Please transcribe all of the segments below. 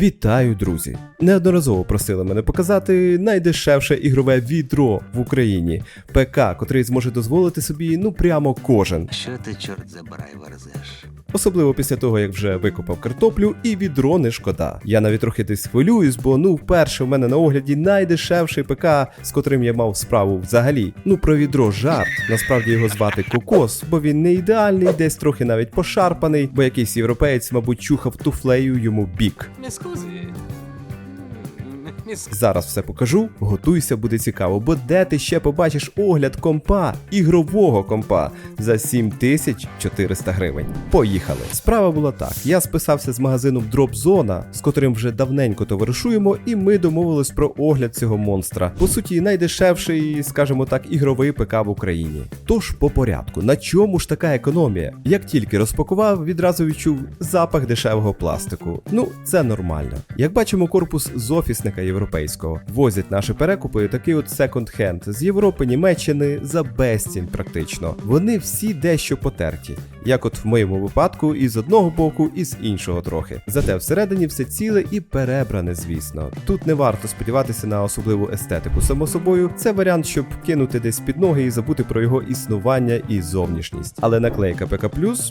Вітаю, друзі! Неодноразово просили мене показати найдешевше ігрове відро в Україні. ПК, котрий зможе дозволити собі ну прямо кожен. Що ти, чорт забирай, верзеш? Особливо після того, як вже викопав картоплю, і відро не шкода. Я навіть трохи десь хвилююсь, бо ну вперше в мене на огляді найдешевший ПК, з котрим я мав справу взагалі. Ну про відро жарт. Насправді його звати Кокос, бо він не ідеальний, десь трохи навіть пошарпаний, бо якийсь європеєць, мабуть, чухав туфлею йому бік. Зараз все покажу, готуйся, буде цікаво, бо де ти ще побачиш огляд компа, ігрового компа за 7400 гривень. Поїхали. Справа була так: я списався з магазином Dropzone, з котрим вже давненько товаришуємо, і ми домовились про огляд цього монстра. По суті, найдешевший, скажімо так, ігровий ПК в Україні. Тож по порядку, на чому ж така економія? Як тільки розпакував, відразу відчув запах дешевого пластику. Ну, це нормально. Як бачимо, корпус з офісника європейського. Возять наші перекупи такий от секонд-хенд з Європи, Німеччини за безцінь практично. Вони всі дещо потерті. Як от в моєму випадку, і з одного боку, і з іншого трохи. Зате всередині все ціле і перебране, звісно. Тут не варто сподіватися на особливу естетику. Само собою, це варіант, щоб кинути десь під ноги і забути про його існування і зовнішність. Але наклейка ПК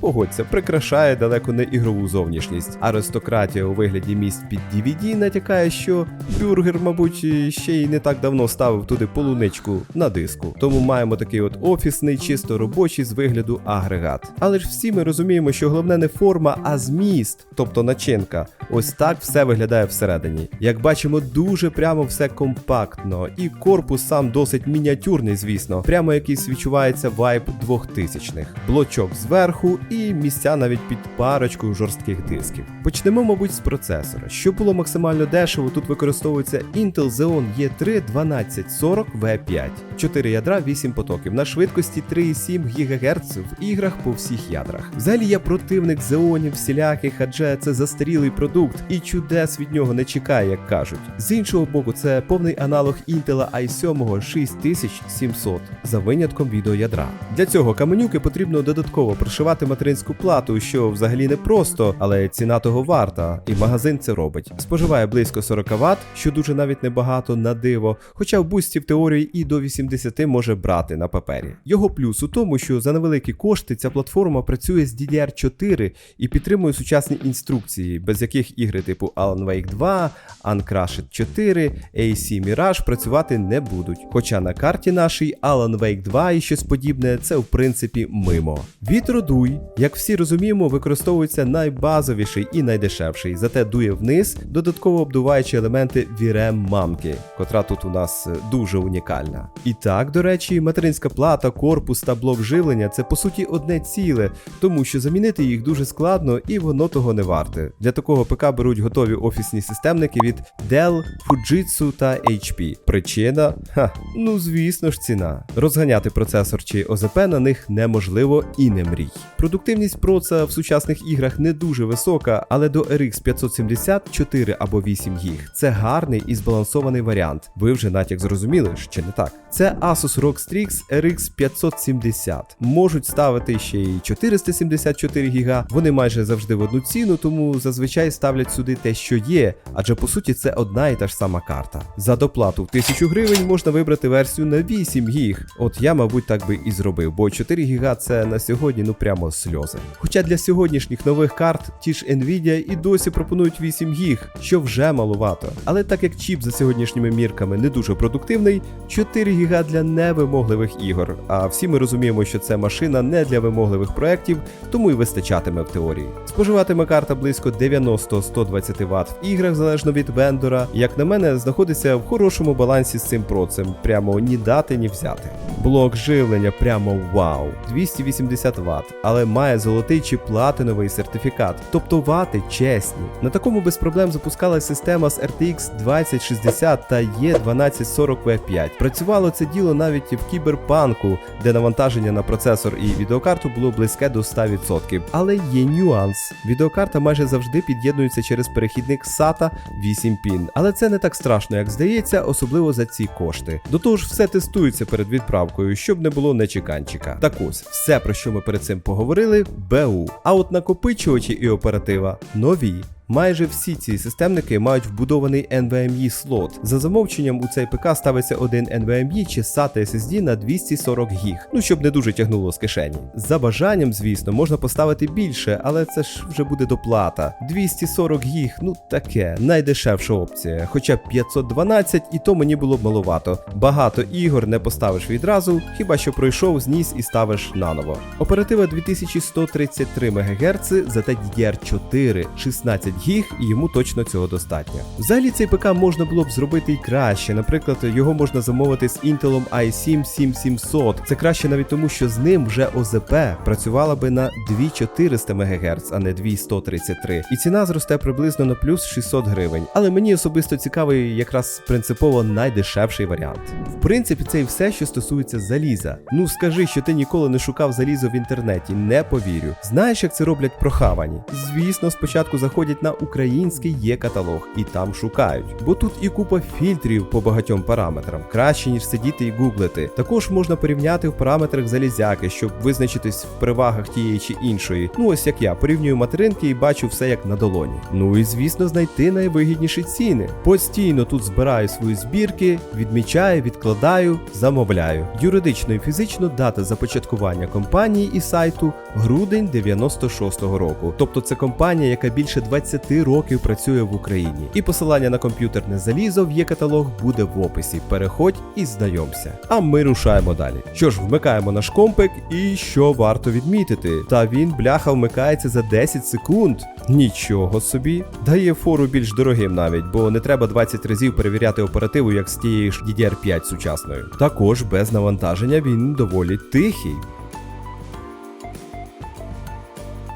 погодься, прикрашає далеко не ігрову зовнішність. Аристократія у вигляді місць під DVD натякає, що бюргер, мабуть, ще й не так давно ставив туди полуничку на диску. Тому маємо такий от офісний, чисто робочий з вигляду агрегат. Але ж всі ми розуміємо, що головне не форма, а зміст, тобто начинка. Ось так все виглядає всередині. Як бачимо, дуже прямо все компактно, і корпус сам досить мініатюрний, звісно, прямо якийсь відчувається вайб 2000-х. Блочок зверху і місця навіть під парочку жорстких дисків. Почнемо, мабуть, з процесора. Щоб було максимально дешево, тут використовується Intel Xeon E3 1240 V5, 4 ядра, 8 потоків на швидкості 3,7 ГГц в іграх по всіх ядрах. Взагалі я противник Xeonів всіляких, адже це застарілий продукт, і чудес від нього не чекає, як кажуть. З іншого боку, це повний аналог Intel i7 6700 за винятком відеоядра. Для цього каменюки потрібно додатково пришивати материнську плату, що взагалі не просто, але ціна того варта, і магазин це робить. Споживає близько 40 Вт, що дуже навіть небагато на диво, хоча в бусті в теорії і до 80 може брати на папері. Його плюс у тому, що за невеликі кошти ця платформа працює з DDR4 і підтримує сучасні інструкції, без яких ігри типу Alan Wake 2, Uncrashed 4, AC Mirage працювати не будуть. Хоча на карті нашій Alan Wake 2 і щось подібне це в принципі мимо. Вітродуй, як всі розуміємо, використовується найбазовіший і найдешевший, зате дує вниз, додатково обдуваючи елементи VRM мамки, котра тут у нас е, дуже унікальна. І так, до речі, материнська плата, корпус та блок живлення це по суті одне ціле, тому що замінити їх дуже складно і воно того не варте. Для такого ПК беруть готові офісні системники від Dell, Fujitsu та HP. Причина? Ха, ну звісно ж ціна. Розганяти процесор чи ОЗП на них неможливо і не мрій. Продуктивність проца в сучасних іграх не дуже висока, але до RX 570 4 або 8 ГБ це гарний і збалансований варіант. Ви вже натяк зрозуміли, чи не так? Це Asus ROG Strix RX 570. Можуть ставити ще й 474 ГБ. Вони майже завжди в одну ціну, тому зазвичай ставлять сюди те, що є, адже по суті це одна і та ж сама карта. За доплату в 1000 гривень можна вибрати версію на 8 ГБ. От я, мабуть, так би і зробив, бо 4 ГБ це на сьогодні ну прямо сльози. Хоча для сьогоднішніх нових карт ті ж Nvidia і досі пропонують 8 ГБ, що вже малувато. Але так як чіп за сьогоднішніми мірками не дуже продуктивний, 4 ГБ для невимогливих ігор. А всі ми розуміємо, що це машина не для вимогливих проєктів, тому і вистачатиме в теорії. Споживатиме карта близько 90-120 Вт в іграх залежно від вендора. Як на мене, знаходиться в хорошому балансі з цим процем, прямо ні дати, ні взяти. Блок живлення прямо вау, 280 Вт, але має золотий чи платиновий сертифікат, тобто вати чесні. На такому без проблем запускалась система з RTX 2060 та E1240V5. Працювало це діло навіть в кіберпанку, де навантаження на процесор і відеокарту було близьке до 100%. Але є нюанс. Відеокарта майже завжди під'єднується через перехідник SATA 8 пін. Але це не так страшно, як здається, особливо за ці кошти. До того ж, все тестується перед відправкою, щоб не було нечеканчика. Так ось, все, про що ми перед цим поговорили, БУ. А от накопичувачі і оператива нові. Майже всі ці системники мають вбудований NVMe слот. За замовченням у цей ПК ставиться один NVMe чи SATA SSD на 240 гіг, ну щоб не дуже тягнуло з кишені. За бажанням, звісно, можна поставити більше, але це ж вже буде доплата. 240 гіг, ну таке, найдешевша опція. Хоча 512 і то мені було б маловато. Багато ігор не поставиш відразу, хіба що пройшов, зніс і ставиш наново. Оператива 2133 МГц, зате DDR4 16 гіг, і йому точно цього достатньо. Взагалі цей ПК можна було б зробити і краще. Наприклад, його можна замовити з Intel i7 7700. Це краще навіть тому, що з ним вже ОЗП працювала би на 2400 МГц, а не 2133. І ціна зросте приблизно на плюс 600 гривень. Але мені особисто цікавий якраз принципово найдешевший варіант. В принципі, це і все, що стосується заліза. Ну скажи, що ти ніколи не шукав залізо в інтернеті, не повірю. Знаєш, як це роблять прохавані? Звісно, спочатку заходять на український є каталог і там шукають. Бо тут і купа фільтрів по багатьом параметрам, краще ніж сидіти і гуглити. Також можна порівняти в параметрах залізяки, щоб визначитись в перевагах тієї чи іншої. Ну ось як я порівнюю материнки і бачу все як на долоні. Ну і звісно, знайти найвигідніші ціни. Постійно тут збираю свої збірки, відмічаю, відкладаю, замовляю. Юридично і фізично дата започаткування компанії і сайту грудень 96-го року. Тобто це компанія, яка більше 20 років працює в Україні. І посилання на комп'ютерне залізо в є каталог буде в описі. Переходь і знайомся. А ми рушаємо далі. Що ж, вмикаємо наш компик, і що варто відмітити? Та він бляха вмикається за 10 секунд. Нічого собі. Дає фору більш дорогим навіть, бо не треба 20 разів перевіряти оперативу, як з тієї ж DDR5 сучасною. Також без навантаження він доволі тихий.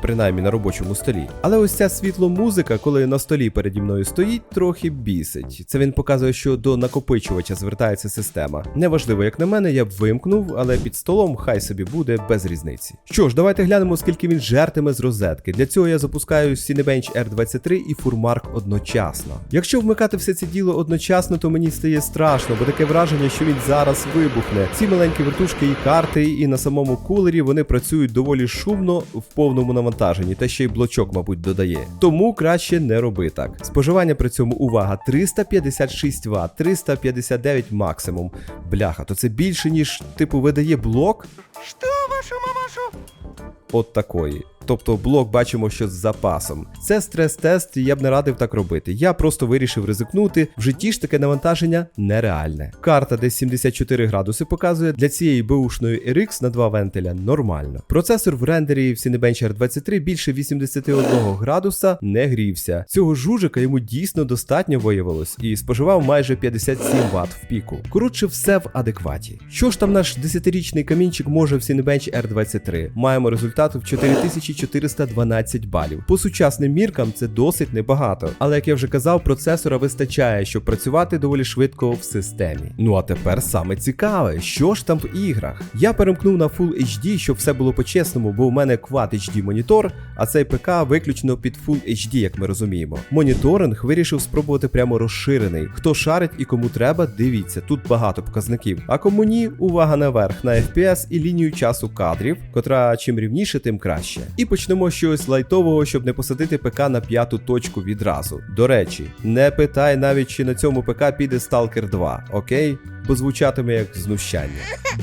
Принаймні на робочому столі. Але ось ця світло-музика, коли на столі переді мною стоїть, трохи бісить. Це він показує, що до накопичувача звертається система. Неважливо, як на мене, я б вимкнув, але під столом хай собі буде без різниці. Що ж, давайте глянемо, скільки він жертиме з розетки. Для цього я запускаю Cinebench R23 і Furmark одночасно. Якщо вмикати все це діло одночасно, то мені стає страшно, бо таке враження, що він зараз вибухне. Ці маленькі вертушки і карти, і на самому кулері вони працюють доволі шумно в повному навантаженні, та ще й блочок, мабуть, додає. Тому краще не роби так. Споживання при цьому увага 356 Вт, 359 максимум. Бляха, то це більше, ніж типу видає блок. Що, вашу мамашу? От такої. Тобто блок бачимо, що з запасом. Це стрес-тест, і я б не радив так робити. Я просто вирішив ризикнути. В житті ж таке навантаження нереальне. Карта десь 74 градуси показує для цієї беушної RX на два вентиля нормально. Процесор в рендері в Cinebench R23 більше 81 градуса не грівся. Цього жужика йому дійсно достатньо виявилось і споживав майже 57 Вт в піку. Коротше, все в адекваті. Що ж там наш 10-річний камінчик може в Cinebench R23? Маємо результат в 4412 балів. По сучасним міркам це досить небагато, але як я вже казав, процесора вистачає, щоб працювати доволі швидко в системі. Ну а тепер саме цікаве, що ж там в іграх? Я перемкнув на Full HD, щоб все було по-чесному, бо у мене Quad HD монітор, а цей ПК виключно під Full HD, як ми розуміємо. Моніторинг вирішив спробувати прямо розширений. Хто шарить і кому треба, дивіться, тут багато показників. А кому ні, увага наверх на FPS і лінію часу кадрів, котра чим рівніше, тим краще. І почнемо щось лайтового, щоб не посадити ПК на п'яту точку відразу. До речі, не питай навіть, чи на цьому ПК піде Stalker 2, окей? Бо звучатиме як знущання.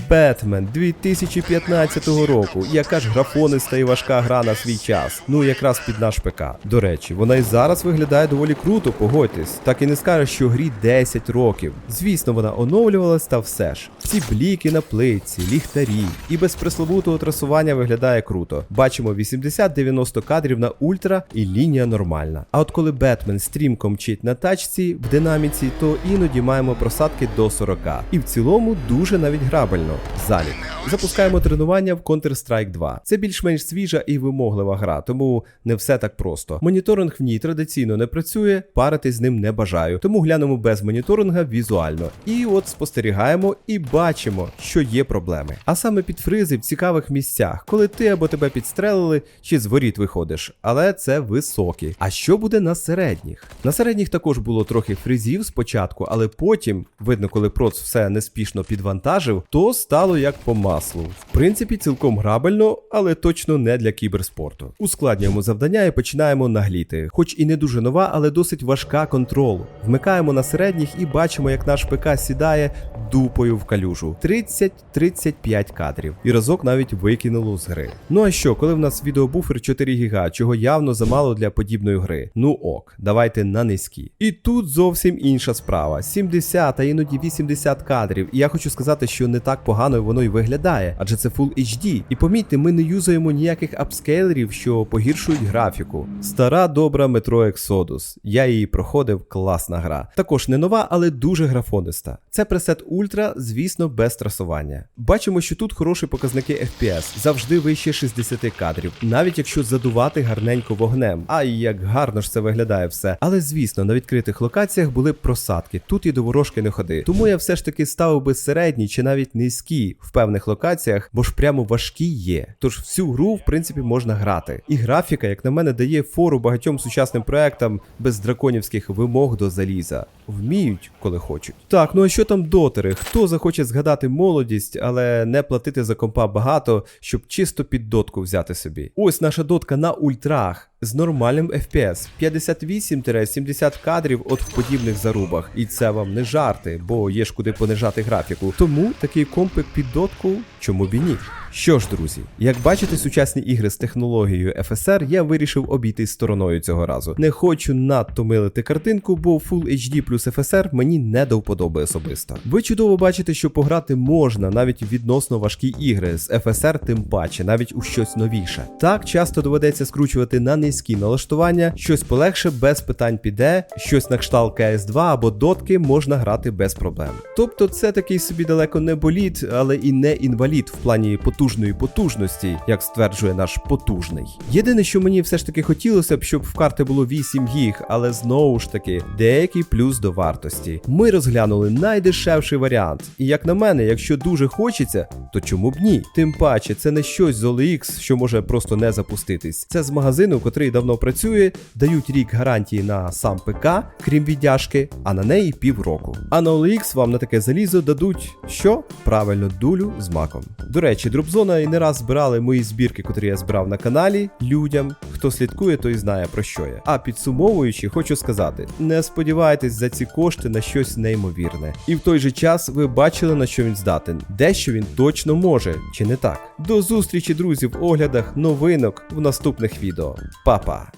Бетмен 2015 року. Яка ж графониста і важка гра на свій час. Ну якраз під наш ПК. До речі, вона і зараз виглядає доволі круто, погодьтесь. Так і не скажеш, що грі 10 років. Звісно, вона оновлювалась та все ж. Ці бліки на плитці, ліхтарі. І без пресловутого трасування виглядає круто. Бачимо 80-90 кадрів на ультра і лінія нормальна. А от коли Бетмен стрімко мчить на тачці в динаміці, то іноді маємо просадки до 40. І в цілому дуже навіть грабельно. Залік. Запускаємо тренування в Counter-Strike 2. Це більш-менш свіжа і вимоглива гра, тому не все так просто. Моніторинг в ній традиційно не працює, паритись з ним не бажаю, тому глянемо без моніторинга візуально. І от спостерігаємо і бачимо, що є проблеми. А саме підфризи в цікавих місцях, коли ти або тебе підстрелили, чи з воріт виходиш. Але це високі. А що буде на середніх? На середніх також було трохи фризів спочатку, але потім, видно, коли проц все неспішно підвантажив, то стало як по маслу. В принципі, цілком грабельно, але точно не для кіберспорту. Ускладнюємо завдання і починаємо нагліти. Хоч і не дуже нова, але досить важка контрол. Вмикаємо на середніх і бачимо, як наш ПК сідає дупою в калюжу. 30-35 кадрів. І разок навіть викинуло з гри. Ну а що, коли в нас відеобуфер 4 ГБ, чого явно замало для подібної гри? Ну ок, давайте на низькі. І тут зовсім інша справа: 70, а іноді 80 кадрів. І я хочу сказати, що не так погано воно й виглядає, адже це Full HD. І помітьте, ми не юзаємо ніяких апскейлерів, що погіршують графіку. Стара добра Metro Exodus. Я її проходив, класна гра. Також не нова, але дуже графониста. Це пресет Ультра, звісно, без трасування. Бачимо, що тут хороші показники FPS, завжди вище 60 кадрів, навіть якщо задувати гарненько вогнем. Ай, як гарно ж це виглядає все. Але звісно, на відкритих локаціях були просадки, тут і до ворожки не ходи. Тому я все ж таки ставив би середні чи навіть низькі в певних локаціях, бо ж прямо важкі є. Тож всю гру, в принципі, можна грати. І графіка, як на мене, дає фору багатьом сучасним проектам без драконівських вимог до заліза. Вміють, коли хочуть. Так, ну а що там дотери? Хто захоче згадати молодість, але не платити за компа багато, щоб чисто під дотку взяти собі? Ось наша дотка на ультрах. З нормальним FPS 58-70 кадрів от в подібних зарубах. І це вам не жарти, бо є ж куди понижати графіку. Тому такий компик під дотку, чому б і ні? Що ж, друзі, як бачите, сучасні ігри з технологією FSR я вирішив обійти стороною цього разу. Не хочу надто милити картинку, бо Full HD плюс FSR мені не до вподоби особисто. Ви чудово бачите, що пограти можна навіть відносно важкі ігри з FSR, тим паче, навіть у щось новіше. Так часто доведеться скручувати на низькі налаштування, щось полегше без питань піде, щось на кшталт CS2 або дотки можна грати без проблем. Тобто це такий собі далеко не боліт, але і не інвалід в плані потужної потужності, як стверджує наш потужний. Єдине, що мені все ж таки хотілося б, щоб в карти було 8 гіг, але знову ж таки деякий плюс до вартості. Ми розглянули найдешевший варіант. І як на мене, якщо дуже хочеться, то чому б ні? Тим паче, це не щось з OLX, що може просто не запуститись. Це з магазину, котрий давно працює, дають рік гарантії на сам ПК, крім віддяжки, а на неї півроку. А на OLX вам на таке залізо дадуть що? Правильно, дулю з маком. До речі, дропзона і не раз збирали мої збірки, котрі я збирав на каналі людям. Хто слідкує, той знає про що я. А підсумовуючи, хочу сказати: не сподівайтесь за ці кошти на щось неймовірне. І в той же час ви бачили на що він здатен. Дещо він точно може, чи не так? До зустрічі, друзі, в оглядах новинок в наступних відео. Па-па!